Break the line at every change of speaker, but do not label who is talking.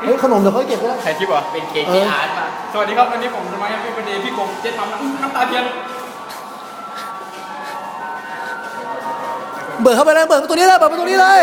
เฮ้ยขนมเดี๋ยวเขาเก็บไว้
ใครทิปวะ
เป็นเคเคอาร์ตป่
สวัสดีครับวันนี้ผมจะมาแฮปปี้ประเดย์พี่กบเจ๊ทำน้ำตาเทียน
เบิดเข้าไปเลยเบิดประตูนี้เลยเบิดประตูนี้เลย